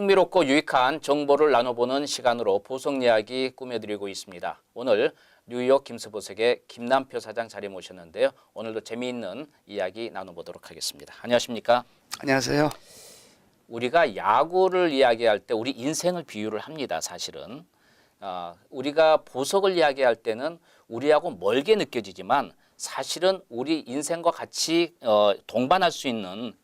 네, 흥미롭고 유익한 정보를 나눠보는 시간으로 보석 이야기 꾸며드리고 있습니다. 오늘 뉴욕 김스보색의 김남표 사장 자리 모셨는데요. 오늘도 재미있는 이야기 나눠보도록 하겠습니다. 안녕하십니까? 안녕하세요. 우리가 야구를 이야기할 때 우리 인생을 비유를 합니다. 사실은 어, 우리가 보석을 이야기할 때는 우리하고 멀게 느껴지지만 사실은 우리 인생과 같이 어, 동반할 수 있는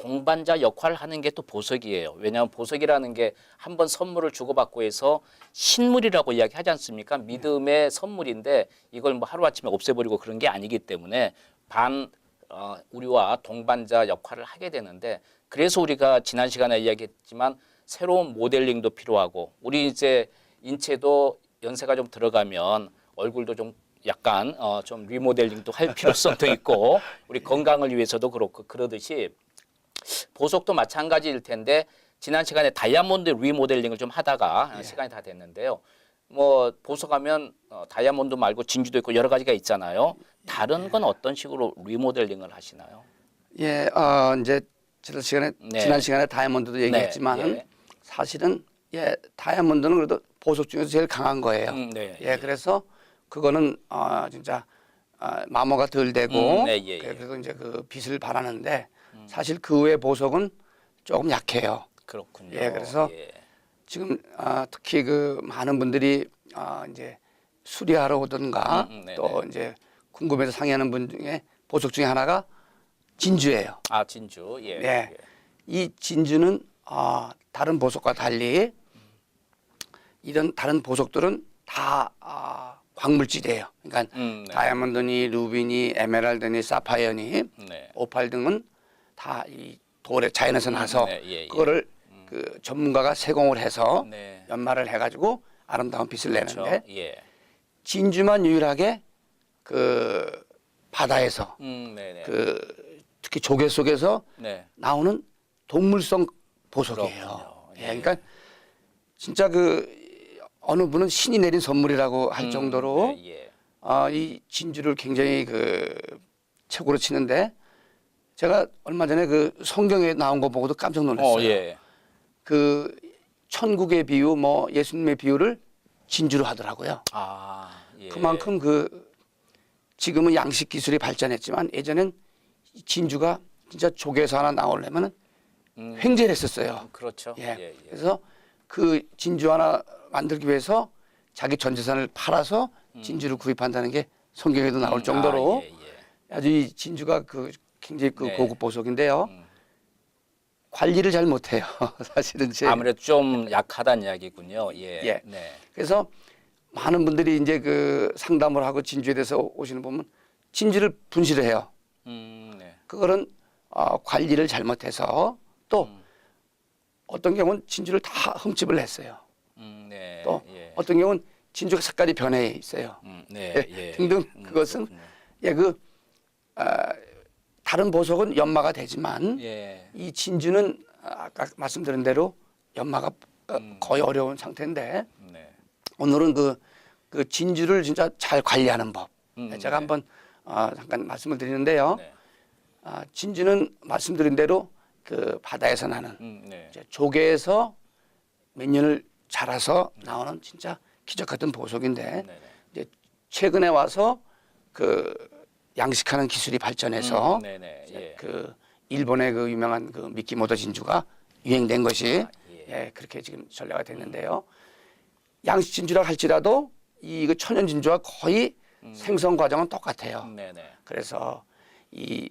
동반자 역할을 하는 게 또 보석이에요. 왜냐하면 보석이라는 게 한 번 선물을 주고받고 해서 신물이라고 이야기하지 않습니까? 믿음의 선물인데 이걸 뭐 하루아침에 없애버리고 그런 게 아니기 때문에 반 어, 우리와 동반자 역할을 하게 되는데 그래서 우리가 지난 시간에 이야기했지만 새로운 모델링도 필요하고 우리 이제 인체도 연세가 좀 들어가면 얼굴도 좀 약간 어, 좀 리모델링도 할 필요성도 있고 우리 건강을 위해서도 그렇고 그러듯이 보석도 마찬가지일 텐데 지난 시간에 다이아몬드 리모델링을 좀 하다가 예. 시간이 다 됐는데요. 뭐 보석하면 어, 다이아몬드 말고 진주도 있고 여러 가지가 있잖아요. 다른 건 어떤 식으로 리모델링을 하시나요? 예, 어, 이제 지난 시간에 네. 지난 시간에 다이아몬드도 얘기했지만 은 예. 사실은 예 다이아몬드는 그래도 보석 중에서 제일 강한 거예요. 음, 네. 예, 그래서 그거는 어, 진짜 어, 마모가 덜 되고 음, 네, 예, 예. 그래서 이제 그 빛을 발하는데 사실 그 외 보석은 조금 약해요. 그렇군요. 예, 그래서 예. 지금 아, 특히 그 많은 분들이 아, 이제 수리하러 오든가 음, 음, 네네. 또 이제 궁금해서 상의하는 분 중에 보석 중에 하나가 진주예요. 아 진주. 예. 네. 이 진주는 아, 다른 보석과 달리 이런 다른 보석들은 다 아, 광물질이에요. 그러니까 음, 네. 다이아몬드니 루비니 에메랄드니 사파이어니 네. 오팔 등은 다 이 돌에 자연에서 나서 네, 예, 예. 그거를 그 전문가가 세공을 해서 네. 연마를 해가지고 아름다운 빛을 그렇죠. 내는데 예. 진주만 유일하게 그 바다에서 음, 네, 네. 그 특히 조개 속에서 네. 나오는 동물성 보석이에요. 그렇군요. 예, 예. 그러니까 진짜 그 어느 분은 신이 내린 선물이라고 할 음, 정도로 네, 예. 아, 이 진주를 굉장히 그 최고로 치는데 제가 얼마 전에 그 성경에 나온 거 보고도 깜짝 놀랐어요. 어, 예. 그 천국의 비유, 뭐 예수님의 비유를 진주로 하더라고요. 아, 예. 그만큼 그 지금은 양식 기술이 발전했지만 예전엔 이 진주가 진짜 조개에서 하나 나오려면은 음, 횡재를 했었어요. 그렇죠. 예. 예, 예. 그래서 그 진주 하나 만들기 위해서 자기 전 재산을 팔아서 진주를 구입한다는 게 성경에도 나올 음, 정도로 아, 예, 예. 아주 이 진주가 그 굉장히 그 네. 고급 보석인데요. 음. 관리를 잘 못해요. 사실은 제 아무래도 좀 약하다는 이야기군요. 예. 예. 네. 그래서 많은 분들이 이제 그 상담을 하고 진주에 대해서 오시는 보면 진주를 분실을 해요. 음, 네. 그거는 어, 관리를 잘못해서 또 음. 어떤 경우는 진주를 다 흠집을 했어요. 음, 네. 또 예. 어떤 경우는 진주가 색깔이 변해 있어요. 음, 네. 예, 예. 등등 그것은 그렇군요. 예, 그 아, 다른 보석은 연마가 되지만 예. 이 진주는 아까 말씀드린 대로 연마가 어, 음. 거의 어려운 상태인데 네. 오늘은 그, 그 진주를 진짜 잘 관리하는 법. 음, 제가 네. 한번 어, 잠깐 말씀을 드리는데요. 네. 아, 진주는 말씀드린 대로 그 바다에서 나는 음, 네. 조개에서 몇 년을 자라서 나오는 진짜 기적 같은 보석인데 네, 네. 이제 최근에 와서 그 양식하는 기술이 발전해서 음, 네, 네. 예. 그 일본의 그 유명한 그 미키모토 진주가 유행된 것이 아, 예. 예. 그렇게 지금 전례가 됐는데요. 양식 진주라 할지라도 이 그 천연 진주와 거의 생성 과정은 똑같아요. 음, 네, 네. 그래서 이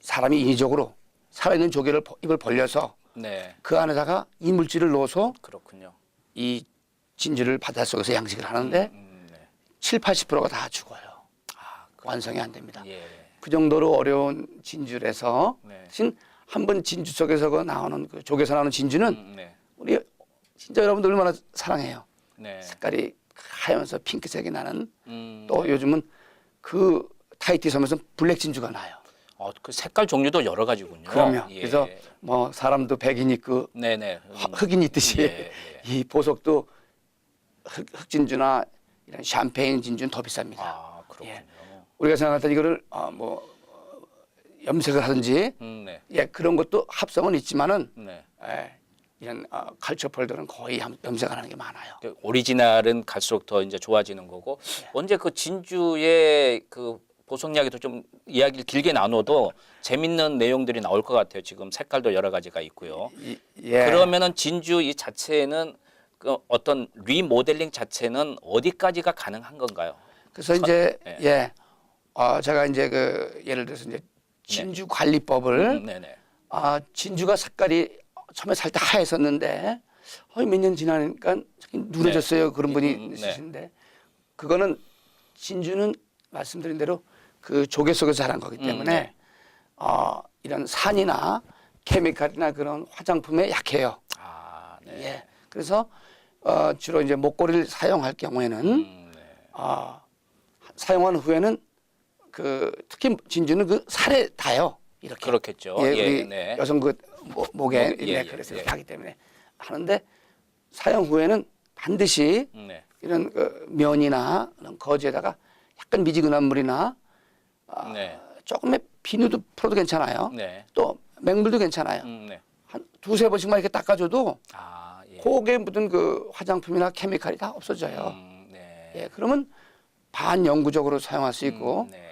사람이 인위적으로 살아있는 조개를 버- 입을 벌려서 네. 그 안에다가 이 물질을 넣어서 그렇군요. 이 진주를 바닷속에서 양식을 하는데 음, 네. 7, 80%가 다 죽어요. 완성이 안 됩니다. 예. 그 정도로 어려운 진주라서 네. 대신 한 번 진주 속에서 그 나오는 그 조개에서 나오는 진주는 음, 네. 우리 진짜 여러분들 얼마나 사랑해요. 네. 색깔이 하면서 핑크색이 나는 음. 또 요즘은 그 타이티 섬에서 블랙 진주가 나요. 어, 그 색깔 종류도 여러 가지군요. 그럼요. 예. 그래서 뭐 사람도 백인 있고 네, 네. 화- 흑인 있듯이 예, 이 보석도 흑, 흑진주나 이런 샴페인 진주는 더 비쌉니다. 아, 그렇군요. 예. 우리가 생각할 때 이거를 아, 뭐 어, 염색을 하든지 음, 네. 예 그런 것도 합성은 있지만은 네. 예, 이런 어, 칼처펄들은 거의 염- 염색을 하는 게 많아요. 그 오리지널은 갈수록 더 이제 좋아지는 거고 네. 언제 그 진주의 그 보석 이야기도 좀 이야기를 길게 나눠도 재밌는 내용들이 나올 것 같아요. 지금 색깔도 여러 가지가 있고요. 이- 예. 그러면은 진주 이 자체는 그 어떤 리모델링 자체는 어디까지가 가능한 건가요? 그래서 이제 예. 예, 어, 제가 이제 그 예를 들어서 이제 진주 관리법을 음, 네네. 아 진주가 색깔이 처음에 살 때 하였었는데 어, 몇년 지나니까 누래졌어요 그런 분이 음, 네. 있으신데 그거는 진주는 말씀드린 대로 그 조개 속에서 자란 거기 때문에 음, 네. 어, 이런 산이나 케미칼이나 그런 화장품에 약해요. 아, 네. 예. 그래서 어, 주로 이제 목걸이를 사용할 경우에는 음, 네. 아, 사용한 후에는 그 특히 진주는 그 살에 닿아요. 이렇게. 그렇겠죠. 예, 예, 우리 네. 여성 그 모- 목에 목, 예, 네클레스 예. 하기 때문에 하는데 사용 후에는 반드시 음, 네. 이런 그 면이나 이런 거즈에다가 약간 미지근한 물이나 아, 네. 조금의 비누도 풀어도 괜찮아요. 네. 또 맹물도 괜찮아요. 음, 네. 한 두세 번씩만 이렇게 닦아줘도 아, 예. 고기에 묻은 그 화장품이나 케미칼이 다 없어져요. 음, 네. 예, 그러면 반영구적으로 사용할 수 있고 음, 네.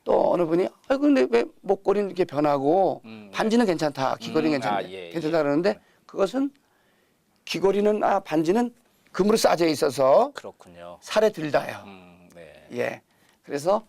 예. 또 어느 분이 아 근데 왜 목걸이는 이렇게 변하고 음, 네. 반지는 괜찮다 귀걸이는 음, 괜찮다 아, 예, 괜찮다 예. 그러는데 그것은 귀걸이는 아 반지는 금으로 싸져 있어서 그렇군요. 살에 들다요. 음, 네. 예, 그래서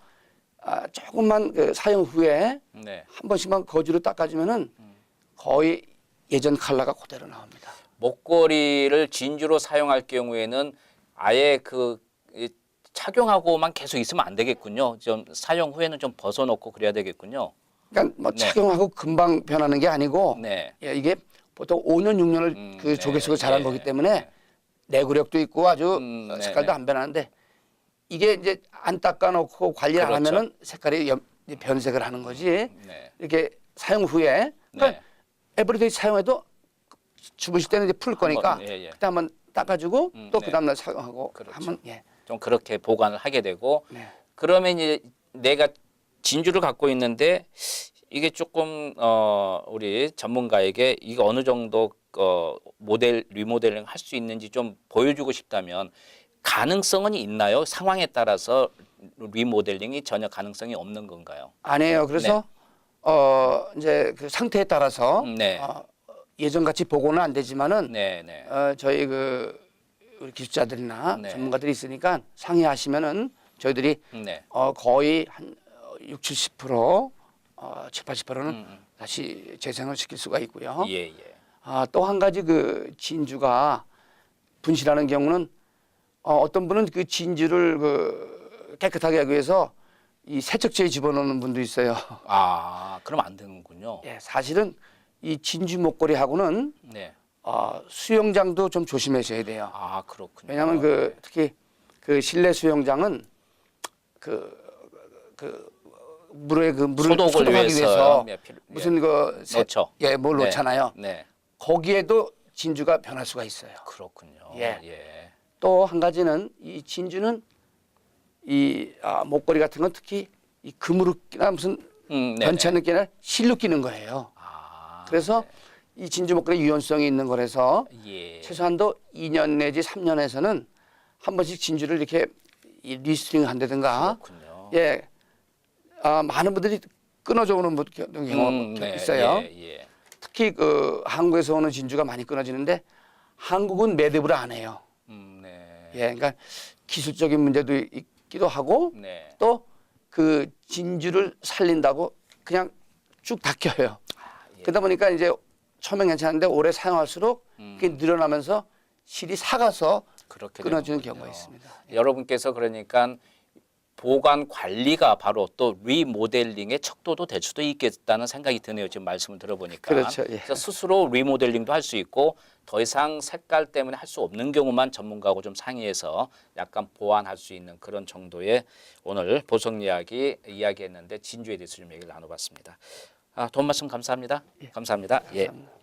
아, 조금만 그 사용 후에 네. 한 번씩만 거즈로 닦아주면은 음. 거의 예전 컬러가 그대로 나옵니다. 목걸이를 진주로 사용할 경우에는 아예 그 이, 착용하고만 계속 있으면 안 되겠군요. 좀 사용 후에는 좀 벗어놓고 그래야 되겠군요. 그러니까 뭐 네. 착용하고 금방 변하는 게 아니고 네. 예, 이게 보통 5년 6년을 음, 그 조개 네, 자란 예. 거기 때문에 내구력도 있고 아주 음, 어, 네, 색깔도 네. 안 변하는데 이게 이제 안 닦아놓고 관리를 안 그렇죠. 하면은 색깔이 염- 이제 변색을 하는 거지 네. 이렇게 사용 후에 그러니까 네. 에브리데이 사용해도 주무실 때는 이제 풀 거니까 한번, 예, 예. 그때 한번 닦아주고 음, 또 네. 그 다음 날 사용하고 그렇죠. 하면 예. 좀 그렇게 보관을 하게 되고 네. 그러면 이제 내가 진주를 갖고 있는데 이게 조금 어 우리 전문가에게 이게 어느 정도 어 모델 리모델링 할 수 있는지 좀 보여주고 싶다면 가능성은 있나요? 상황에 따라서 리모델링이 전혀 가능성이 없는 건가요? 아니에요. 그래서 어 이제 그 상태에 따라서 네. 음, 네. 어, 예전 같이 보고는 안 되지만은 네, 네. 어, 저희 그 우리 기술자들이나 네. 전문가들이 있으니까 상의하시면은 저희들이 네. 어, 거의 한 6, 70% 어, 7, 80%는 음, 음. 다시 재생을 시킬 수가 있고요. 예, 예. 아, 또 한 가지 그 진주가 분실하는 경우는 어, 어떤 분은 그 진주를 그 깨끗하게 하기 위해서 이 세척제에 집어넣는 분도 있어요. 아, 그럼 안 되는군요. 예, 사실은 이 진주 목걸이하고는 네. 어, 수영장도 좀 조심하셔야 돼요. 아, 그렇군요. 왜냐하면 그 특히 그 실내 수영장은 그, 그 물에 그 물을 소독을 소독하기 위해서 위해서 예, 필요- 예. 무슨 그 세- 넣죠. 예, 뭘 네. 놓잖아요. 네. 거기에도 진주가 변할 수가 있어요. 그렇군요. 예. 예. 또 한 가지는 이 진주는 이 아, 목걸이 같은 건 특히 이 금으로 끼나 무슨 음, 네. 변치 않는 게 아니라 실로 끼는 거예요. 아. 그래서 이 진주 목걸이 유연성이 있는 거라서 예. 최소한도 2년 내지 3년에서는 한 번씩 진주를 이렇게 이 리스트링 한다든가 그렇군요. 예, 아, 많은 분들이 끊어져 오는 분- 경우가 음, 네. 있어요. 예, 예. 특히 그 한국에서 오는 진주가 많이 끊어지는데 한국은 매듭을 안 해요. 음, 네. 예, 그러니까 기술적인 문제도 있기도 하고 네. 또 그 진주를 살린다고 그냥 쭉 닦여요. 예. 그러다 보니까 이제 처음엔 괜찮은데 오래 사용할수록 음. 그게 늘어나면서 실이 사가서 그렇게 끊어지는 되는군요. 경우가 있습니다. 여러분께서 그러니까 보관 관리가 바로 또 리모델링의 척도도 될 수도 있겠다는 생각이 드네요. 지금 말씀을 들어보니까. 그렇죠, 예. 그래서 스스로 리모델링도 할 수 있고 더 이상 색깔 때문에 할 수 없는 경우만 전문가하고 좀 상의해서 약간 보완할 수 있는 그런 정도의 오늘 보석 이야기 이야기했는데 진주에 대해서 좀 얘기를 나눠봤습니다. 아, 도움 말씀 감사합니다. 감사합니다. 예. 감사합니다.